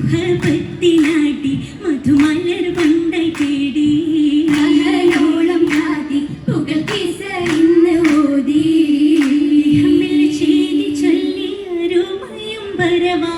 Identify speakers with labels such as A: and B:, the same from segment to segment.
A: സുഖഭക്തിനാട്ടി മധുമലർ കൊണ്ട കേടി കനലോളം
B: കാതി പുകൾ കിസ ഇന്ന് ഓതി
A: ചെയ്തി ചൊല്ലി അരുമയും പരവാ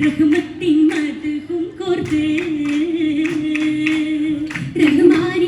A: ரகுமத்தின் மதுகும் கோர்த்து
B: Rahman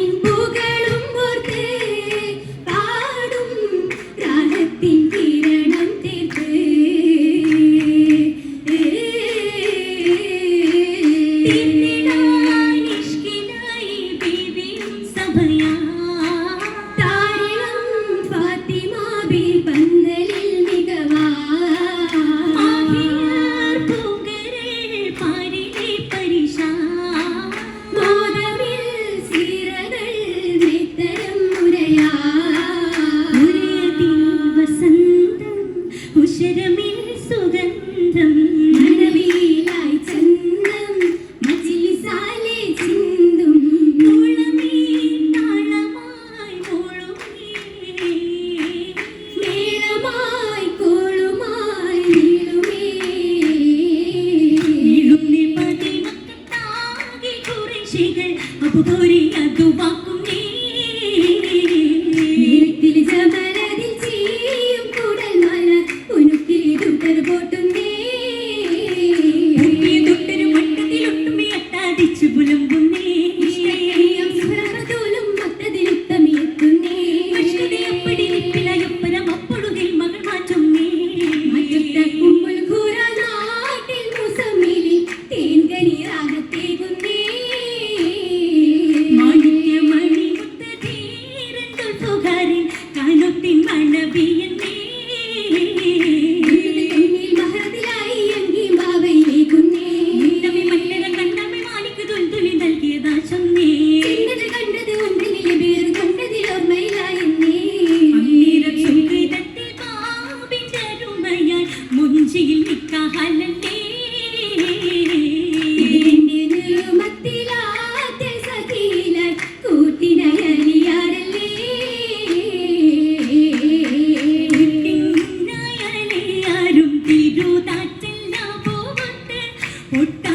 A: puta.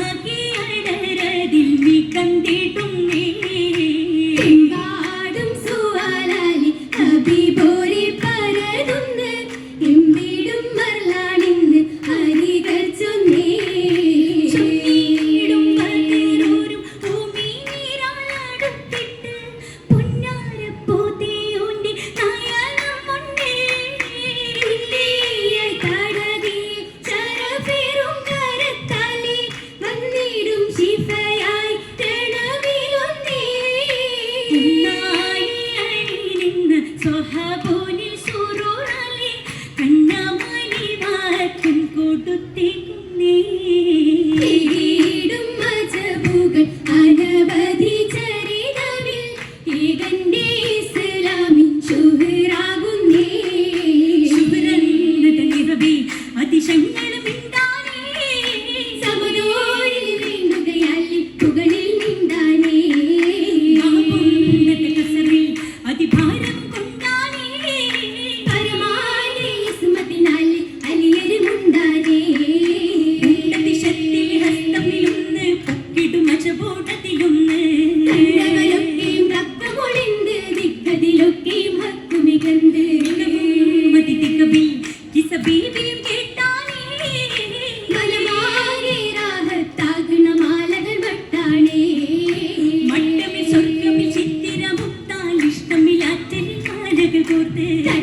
A: so happy. You.